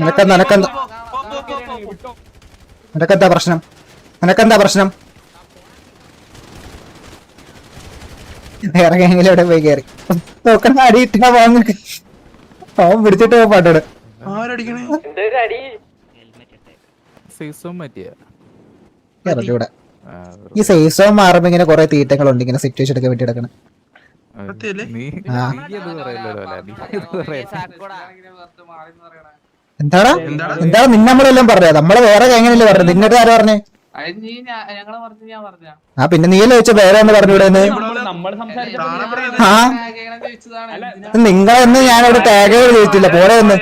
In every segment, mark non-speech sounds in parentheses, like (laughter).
നിനക്കെന്താ നിനക്കെന്താ നിനക്കെന്താ പ്രശ്നം? നിനക്കെന്താ പ്രശ്നം? ഇറങ്ങിയെങ്കിലും എവിടെ പോയി കയറി നോക്കണ അടി ഇട്ടാ പോങ്ങ അവൻ പിടിച്ചിട്ട് പാട്ടോട്. ഈ സേഫ് സോൺ മാറുമ്പോ ഇങ്ങനെ കൊറേ തീറ്റങ്ങളുണ്ട് ഇങ്ങനെ സിറ്റുവേഷൻ ഒക്കെ വേണ്ടി എന്താടാ? എന്താടാ? എന്താ നിന്നമ്മളെല്ലാം പറഞ്ഞത്? നമ്മൾ വേറെ എങ്ങനെയല്ലേ പറഞ്ഞത്? നിന്നിട്ട് ആരാ പറഞ്ഞേ? ആ പിന്നെ നീയല്ലേ വെച്ച വേറെ ഒന്ന് പറഞ്ഞൂടെ. ആ. എന്തിനാ? നിങ്ങളെന്ന് ഞാനവിടെ ടാഗ് ചോദിച്ചില്ല. പോലെ ഒന്ന്.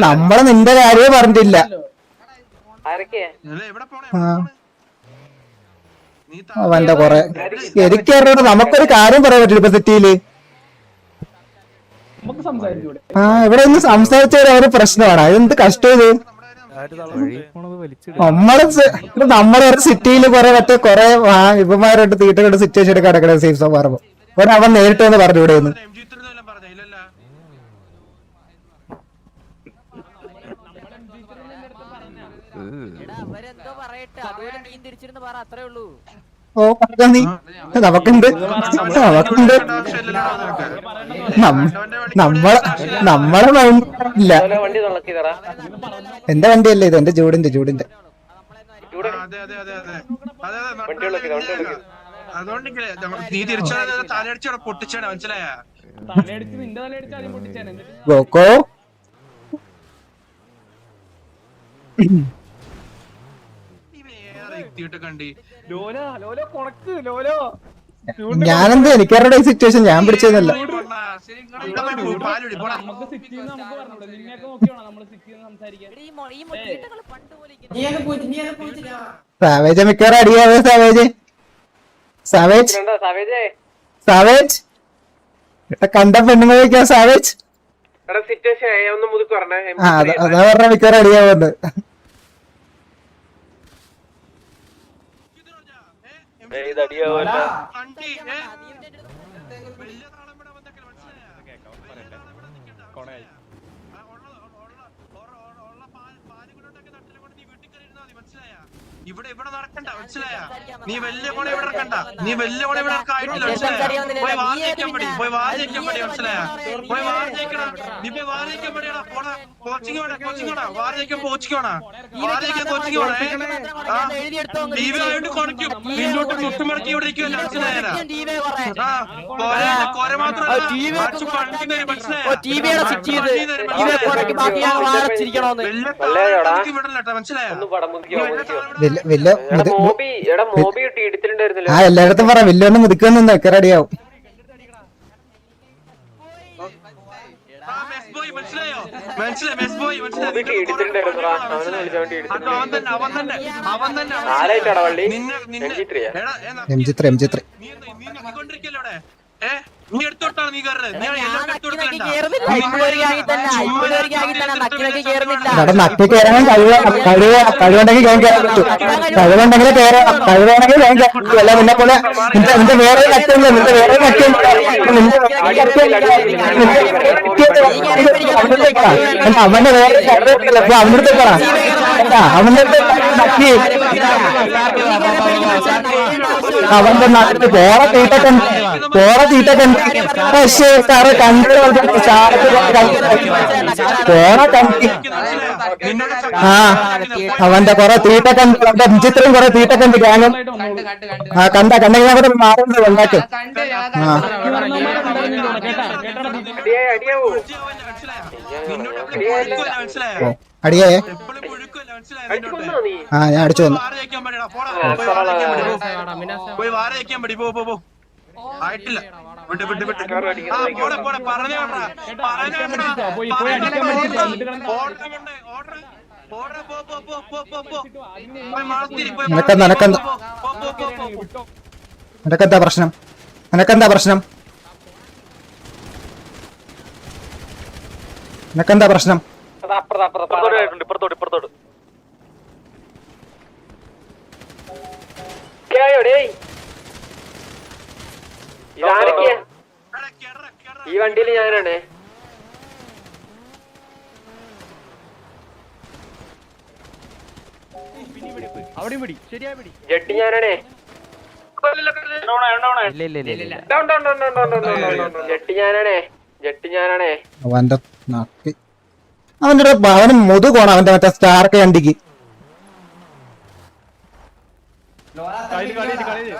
നമ്മൾ നിന്റെ കാര്യമേ പറഞ്ഞിട്ടില്ല. ആ. അവന്റെ കൊറേ എനിക്കറിയണം നമുക്കൊരു കാര്യം പറയാൻ പറ്റില്ല ഇപ്പൊ സിറ്റിയിൽ. ആ ഇവിടെ ഒന്ന് സംസാരിച്ചാൽ ഒരു പ്രശ്നമാണ്. അതെന്ത് കഷ്ടം ഇത്. നമ്മൾ നമ്മളെ ഒരു സിറ്റിയിൽ കുറെ മറ്റേ കുറെ ഇവന്മാരായിട്ട് തീറ്റകളുടെ സിറ്റുവേഷൻ ഒക്കെ കിടക്കണ സേഫ് സോ പറയുമ്പോ ഒരു അവൻ നേരിട്ട് വന്ന് പറഞ്ഞു ഇവിടെ നിന്ന് അവരെന്തോ പറയട്ടെ. അതുപോലെ നീ തിരിച്ചിരുന്ന് പറ അത്രേ ഉള്ളൂ. ഓ പറഞ്ഞോ നീ നമുക്കുണ്ട് നമുക്കുണ്ട് നമ്മ- നമ്മളെ നമ്മളെ മൈൻഡ് ഇല്ല എന്റെ വണ്ടിയല്ലേ ഇത് എന്റെ ജൂഡിന്റെ ജൂഡിന്റെ മനസ്സിലായോ അതെ അതെ അതെ അതെ അതെ അതെ അതുകൊണ്ട് നീ തിരിച്ചു പൊട്ടിച്ചാണ് മനസ്സിലായ എത്തിയിട്ട് കണ്ടി. ലോല ലോല കൊണക്ക് ലോലോ. (laughs) ഞാനെന്ത് എനിക്കറിയുടെ ഈ സിറ്റുവേഷൻ ഞാൻ പിടിച്ചതല്ല സാവേജ് മിക്കവാറും അടിയാവേ സാവേജ്? സാവേജ്? സാവേജ്? എടാ കണ്ട പെണ്ണുങ്ങളൊക്കെയാ സാവേജ്? ആ അത- അതാ പറഞ്ഞ മിക്കവാറും അടിയാവുന്നത് കണ്ടി ഏ വലിയ താളം ഇവിടെ വന്നേക്കൽ മനസ്സിലായ വലിയ താളം ഇവിടെ നിൽക്കണ്ട മനസ്സിലായ ആ, ഉള്ള- ഉള്ള- ഉള്ള- ഉള്ള- ഉള്ള പാൽ- പാലും കൂടെ ഉണ്ടാക്കി തട്ടിലും കൊണ്ട് നീ വീട്ടിൽ കയറി ഇരുന്നാ മതി, മനസ്സിലായ ഇവിടെ ഇവിടെ നടക്കണ്ട മനസ്സിലായ? നീ വലിയ കോണ ഇവിടെ നടക്കണ്ട. നീ വലിയ കോണ ഇവിടെ ആയിട്ടില്ല മനസ്സിലായ? പോയി വാദിക്കാൻ പടി പോയി വാദിക്കാൻ പടി മനസ്സിലായ? പോയി വാദിക്കണ നീ പോയി വാർ ജയിക്കാൻ പടിയടാ പോടാ കോച്ചിങ് വേണ കോച്ചിങ് വേണ വാർ ജയിക്കാൻ കോച്ചിങ് വേണ വാർ ജയിക്കാൻ കോച്ചിങ് വേണേ ആ? ടി വി ആയിട്ട് കുണയ്ക്കും നിന്നോട്ട് ചുറ്റുമടക്കി ഇവിടെ ഇരിക്കുമല്ലോ മനസ്സിലായ? ആ, കൊര കൊര മാത്രമല്ല. അടിച്ച് പണിക്കുന്ന ഒരു മനസ്സിലായോ? മനസ്സിലായോ? വലിയ ആ എല്ലായിടത്തും പറ വലിയ ഒന്ന് മുതുക്കൊന്നും ഒക്കെ റെഡിയാവും ആ, ബോയ് മനസ്സിലായോ? മനസ്സിലായി, മെസ് ബോയ് മനസ്സിലായി. മോബി അവനെ വിളിച്ചാ വേണ്ടി അവൻ തന്നെ, അവൻ തന്നെ, അവൻ തന്നെ, ആരായിട്ടാടാ വള്ളി? നിന്നെ- നിന്നെ- MG3 യാ? എടാ, M G three M G three നീ അവിടെ. ഏ, നീ കയറുന്നത്. നീ എല്ലാവരും നക്കി നക്കി കയറാൻ കഴിവ് കഴിവ് കഴിവുണ്ടെങ്കിൽ ഞാൻ കയറാൻ പറ്റൂ കഴിവുണ്ടെങ്കിൽ കയറാം കഴിവാണെങ്കിൽ ഞാൻ കയറാൻ അല്ല നിന്നെ പോലെ നിന്റെ നിന്റെ വേറെ കറ്റുണ്ട് നിന്റെ വേറെ കറ്റുണ്ട് നിന്റെ അവന്റെ വേറെ കറ്റുണ്ടല്ലോ അപ്പൊ അവന്റെ അടുത്ത് പറ അവന്റെ നാട്ടിൽ പോറ തീട്ടക്കൻ പോറ തീട്ടക്കൻ പക്ഷേ സാറ് കണ്ടു പോറ കണ്ടി ആ അവന്റെ കൊറേ തീട്ടക്കൻ അവന്റെ വിചിത്രം കൊറേ തീട്ടക്കൻ ഗ്യാങ്ങും കണ്ട് കണ്ട് കണ്ട് ആ കണ്ട കണ്ടെങ്കിൽ അവിടെ മാറുന്നത് ഉണ്ടാക്കും ആ, അടിയേ ആ ഞാൻ അടിച്ചു വന്നു പോയി വാര വയ്ക്കാൻ പറ്റി പോ. പോ ആയിട്ടില്ല. വിട്ട് വിട്ട് വിട്ട്. ആ പോടെ പോടെ ഓർഡർ ഓർഡർ പോ പോ പോ പോ പോ പോ. പോയി മാളത്തിരി പോയി നിനക്കെന്താ, നിനക്കെന്താ? പോ പോ പോ പോ പോ നിനക്കെന്താ പ്രശ്നം? നിനക്കെന്താ പ്രശ്നം? നിനക്കെന്താ പ്രശ്നം? അപ്പുറത്ത് അപ്പുറത്ത് ഇപ്പുറത്തോട്ട് വണ്ടിയിൽ ഞാനാണേ. അവിടെയും പിടി ശരിയാ പിടി. ജെട്ടി ഞാനാണേ. ജെട്ടി ഞാനാണേ. ജെട്ടി ഞാനാണേ. അവന്റെ നട്ടി അവന്റെ അവന് മുതുകോണ അവന്റെ മറ്റേ സ്റ്റാർ ഒക്കെ കണ്ടിക്ക്. കളി കളി കളി.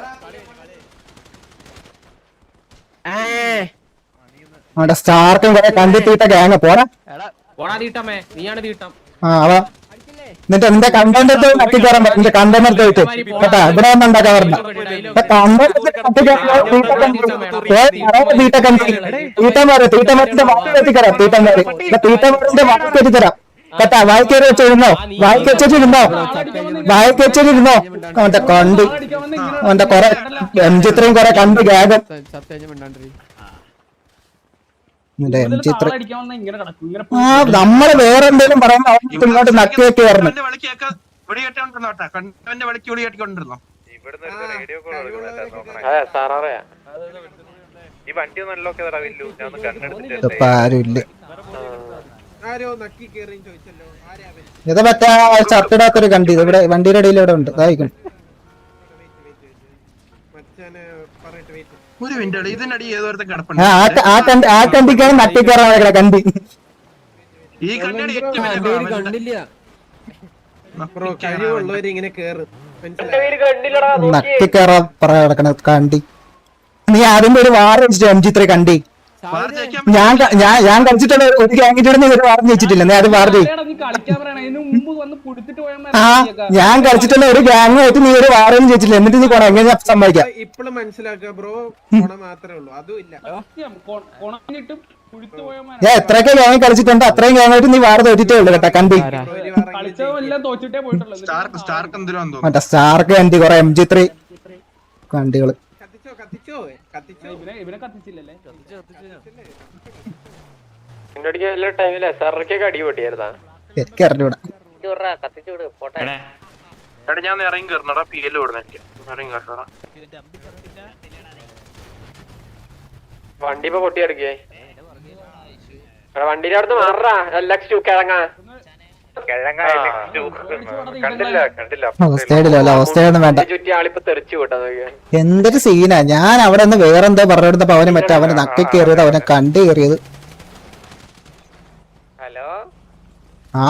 അവന്റെ സ്റ്റാർക്കും കുറെ കണ്ടിട്ടീട്ട ഗ്യാങ് പോരാ ആ അവ എന്നിട്ട് നിന്റെ കണ്ടന്റ് നക്കി കയറാൻ നിന്റെ കണ്ടന്റ് പോയിട്ട് കേട്ടാ ഇവിടെ ഒന്നും ഉണ്ടാക്കാൻ പറഞ്ഞ തീട്ടന്മാര് തീട്ടന്മാരിന്റെ വാക്ക് വെച്ചിത്തരാം തീട്ടന്മാര് തീട്ടന്മാരിന്റെ വാക്ക് വെച്ചിത്തരാം കേട്ടാ വായിക്കേറി വെച്ചിരുന്നോ വായിക്ക് വെച്ചിരുന്നോ വായിക്ക് വെച്ചിരുന്നോ അവന്റെ കണ്ട്. അവന്റെ കൊറേ എം ചിത്രയും കൊറേ കണ്ട് ഗ്യാഗം ചിത്ര ആ നമ്മൾ വേറെ എന്തെങ്കിലും പറയുമ്പോ പിന്നോട്ട് നക്കി വെട്ടി ഇത് മറ്റേ ചർട്ടിടാത്തൊരു കണ്ടി. ഇവിടെ വണ്ടിയുടെ ഇടയിൽ ഇവിടെ ഉണ്ട്. അതായിരിക്കും ഇതിനടി ഏതോരത്തെ ആ കണ്ടി ഈ കണ്ടടി കണ്ടില്ല. പറ കണ്ടി. നീ ആദ്യം ഒരു വാർ വെച്ചിട്ട് എം ജി ത്രീ കണ്ടി. ഞാൻ ഞാൻ ഞാൻ കളിച്ചിട്ടുള്ള ഒരു ഗ്യാങ്ങിന്റെ നീ ഒരു വാർ ജയിച്ചിട്ടില്ല നീ അത് വാർ നീ കളിക്കാൻ പറയണ. ഇതിന് മുമ്പ് വന്ന് പുടിച്ചിട്ട് പോയാൽ ആ ഞാൻ കളിച്ചിട്ടുള്ള ഒരു ഗ്യാങ് ആയിട്ട് നീ ഒരു വാറൊന്നും ചോദിച്ചില്ല എന്നിട്ട് നീ കൊണ എങ്ങനെ സമ്മതിക്കാം? ഇപ്പോഴും മനസ്സിലാക്കുക ബ്രോ. കൊണ മാത്രമേ ഉള്ളൂ. അതും ഇല്ല. ഞാൻ എത്രയൊക്കെ ഗ്യാങ് കളിച്ചിട്ടുണ്ട്. അത്രയും ഗ്യാങ് ആയിട്ട് നീ വാറ് തോറ്റിട്ടേ ഉള്ളു കേട്ടാ കണ്ടി കളിച്ചതെല്ലാം തോച്ചിട്ടേ പോയിട്ടുള്ളൂ. സ്റ്റാർക്ക് സ്റ്റാർക്ക് എന്തിനാന്ന് തോന്നുന്നു മറ്റേ സ്റ്റാർക്ക് കണ്ടി കൊറേ എം ജി ത്രീ കണ്ടികൾ. കത്തിച്ചോ കത്തിച്ചോ. ഇവനെ ഇവനെ കത്തിച്ചില്ലല്ലേ? എല്ലാ എസ് ആർ ഒക്കെ അടി പൊട്ടിയായിരുന്നാ? എനിക്ക് അറിഞ്ഞൂടാ. എടാ. ഞാൻ ഒന്ന് ഇറങ്ങി കയറണടാ പി എൽ വിടുന്ന എനിക്ക്. ഇറങ്ങി കയറണടാ വണ്ടി ഇപ്പൊ പൊട്ടിയെടുക്കേ. എടാ വണ്ടിയുടെ അടുത്ത് മാറാ എല്ലാ കിഴങ്ങാ എന്തൊരു സീനാ. ഞാൻ അവിടെ നിന്ന് വേറെന്തോ പറഞ്ഞെടുത്തപ്പോ അവന് മറ്റേ അവന് നക്കി കയറിയത് അവനെ കണ്ടു കയറിയത് ഹലോ? ആ?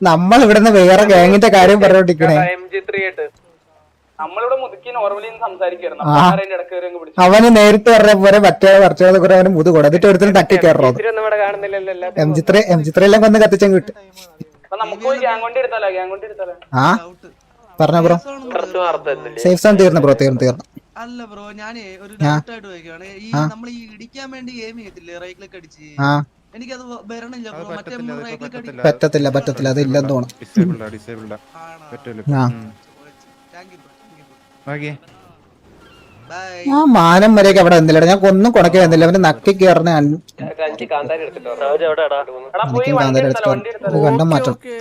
നമ്മൾ ഇവിടുന്ന് വേറെ ഗാങ്ങിന്റെ കാര്യം പറഞ്ഞോണ്ടിരിക്കണേ. അവന് നേരിട്ട് പറഞ്ഞ പോലെ മറ്റേ വർച്ചകളെ കുറെ അവന് മുതു കൂടെ എന്നിട്ട് ഒരുത്തിന് തട്ടി കയറുന്നത് എം ചിത്ര എം ചിത്രയെല്ലാം കൊന്ന് കത്തിച്ചങ്ങ് കിട്ടും ആ? പറഞ്ഞ ബ്രോ. സേഫ് സോൺ തീർന്നു ബ്രോ തീർന്നു തീർന്നു. അല്ല ബ്രോ ഞാൻ ഒരു ഡൗട്ട് ആയിട്ട് ചോദിക്കുകയാണ് ഈ നമ്മൾ ഈ ഇടിക്കാൻ വേണ്ടി ഗെയിം ചെയ്യത്തില്ലേ? അടിച്ച്. എനിക്കത് വരണില്ല ബ്രോ. പറ്റത്തില്ല പറ്റത്തില്ല. അത് ഇല്ലെന്ന് തോന്നുന്നു. പറ്റില്ല താങ്ക്യൂ ആ മാനം വരെയൊക്കെ അവിടെ എന്തില്ല ഞാൻ ഒന്നും കൊണക്കി വന്നില്ല. അവന്റെ നക്കി കയറുന്ന കണ്ട മാറ്റം.